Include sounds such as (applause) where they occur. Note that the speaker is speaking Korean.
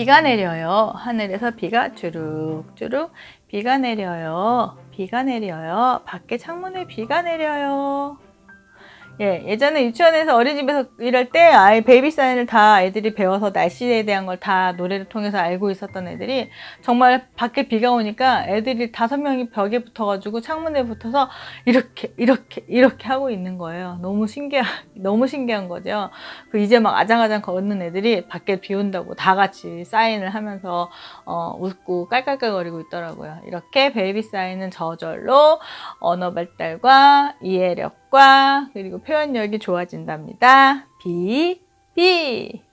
비가 내려요. 하늘에서 비가 주룩주룩 비가 내려요. 비가 내려요. 밖에 창문에 비가 내려요. 예, 예전에 유치원에서 어린이집에서 일할 때 아이 베이비 사인을 다 애들이 배워서 날씨에 대한 걸 다 노래를 통해서 알고 있었던 애들이 정말 밖에 비가 오니까 애들이 다섯 명이 벽에 붙어가지고 창문에 붙어서 이렇게 이렇게 이렇게 하고 있는 거예요. 너무 신기한 (laughs) 너무 신기한 거죠. 그 이제 막 아장아장 걷는 애들이 밖에 비 온다고 다 같이 사인을 하면서 어, 웃고 깔깔깔거리고 있더라고요. 이렇게 베이비 사인은 저절로 언어 발달과 이해력 과 그리고 표현력이 좋아진답니다. 비, 비.